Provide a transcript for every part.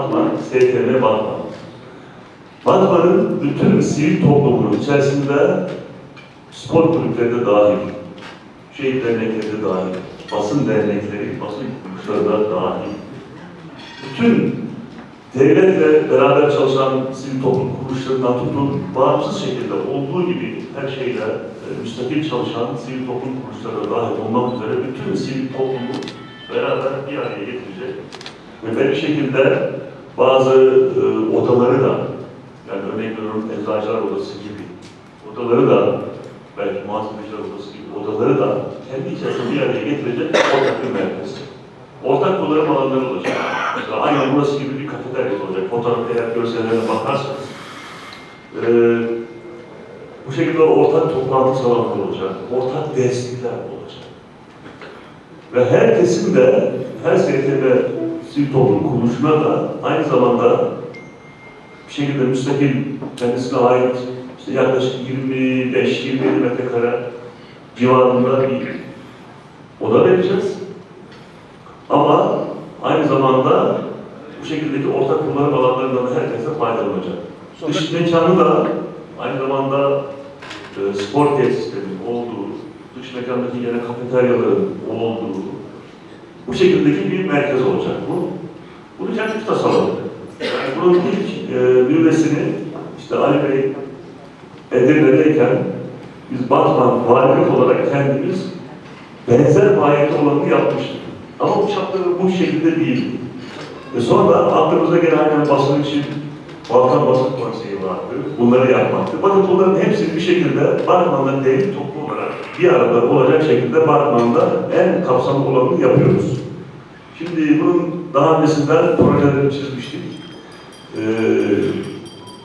Batman, STM Batman. Batman'ın bütün sivil toplumunun içerisinde spor kulüpleri de dahil, şehit dernekleri de dahil, basın dernekleri, basın kuruluşları da dahil. Bütün devletle beraber çalışan sivil toplum kuruluşlarından tutun, bağımsız şekilde olduğu gibi her şeyle e, müstakil çalışan sivil toplum kuruluşları da dahil olmak üzere bütün sivil toplumu beraber bir araya getirecek ve bir şekilde bazı e, odaları da, yani örnek veriyorum eczacılar odası gibi, odaları da, belki muhasebeciler odası gibi odaları da kendi içerisinde bir araya getirecek ortak bir merkez. Ortak kullanım alanları olacak. Mesela aynen burası gibi bir kafeterya olacak. Fotoğraf eğer görsellerine bakarsanız. e, bu şekilde ortak toplantı salonları olacak. Ortak derslikler olacak. Ve herkesin de her STB sivil toplum kuruluşuna da aynı zamanda bir şekilde müstakil kendisine ait işte yaklaşık 25-27 metrekare civarında bir oda vereceğiz. Ama aynı zamanda bu şekildeki ortak kullanım alanlarından da herkese faydalanacak. Dış mekanı da aynı zamanda e, spor tesislerinin olduğu, dış mekandaki yine kafeteryaların olduğu, bu şekildeki bir merkez olacak bu. Tasarladık. Yani bunun ilk e, nüvesini işte Ali Bey Edirne'deyken biz Batman valilik olarak kendimiz benzer mahiyette olanını yapmıştık. Ama bu şartları bu şekilde değil. Ve sonra aklımıza gelen aynen basın için Balkan Basın Konseyi vardı. Bunları yapmaktı. Bakın bunların hepsini bir şekilde Batman'da devlet toplu olarak bir arada olacak şekilde Batman'da en kapsamlı olanını yapıyoruz. Şimdi bunun daha öncesinden projelerini çizmiştik. Ee,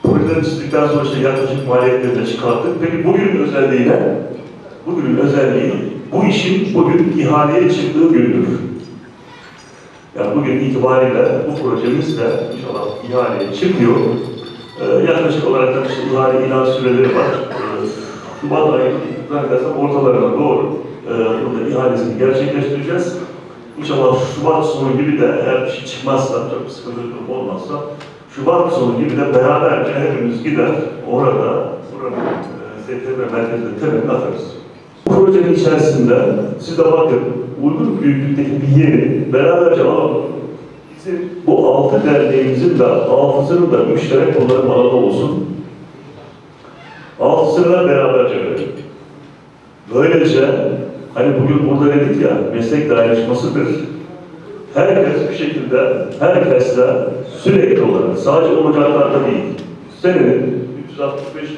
projeleri çizdikten sonra işte yaklaşık maliyetlerini çıkarttık. Peki bugünün özelliğine, bugünün özelliği bu işin bugün ihaleye çıktığı gündür. Yani bugün itibariyle bu projemiz de inşallah ihaleye çıkıyor. Ee, yaklaşık olarak da işte ihale ilan süreleri var. Ee, Şubat ayının zannedersem ortalarına doğru e, burada ihalesini gerçekleştireceğiz. İnşallah Şubat sonu gibi de eğer bir şey çıkmazsa, çok sıkıntı olmazsa, Şubat sonu gibi de beraberce hepimiz gider orada, buranın e, STV merkezinde temelini atarız. Bu projenin içerisinde siz de bakın uygun büyüklükteki bir yeri beraberce alalım. Bizim bu altı derneğimizin de altısının da müşterek kullanım alanı olsun. Altısını beraberce verelim. Böylece hani bugün burada dedik ya meslek dayanışmasıdır. Herkes bir şekilde herkesle sürekli olarak sadece olacaklarda değil senenin 365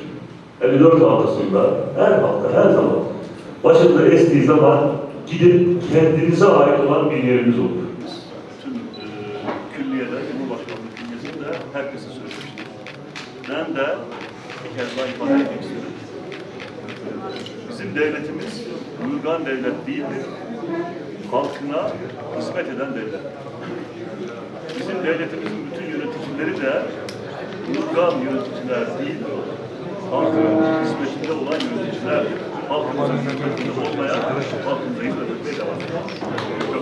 54 haftasında her hafta her zaman başında estiği zaman gidip kendinize ait olan bir yerimiz olur. Bütün e, külliyede, Cumhurbaşkanlığı külliyesinde herkese söylemiştim. Ben de bir kez daha ifade etmek istedim. Bizim devletimiz uygan devlet değildir. Halkına hizmet eden devlet. Bizim devletimizin bütün yöneticileri de uygan yöneticiler değil, halkın hizmetinde olan yöneticilerdir. Halkımızın hizmetinde olmayan, halkımıza hizmet etmeye devam ediyor.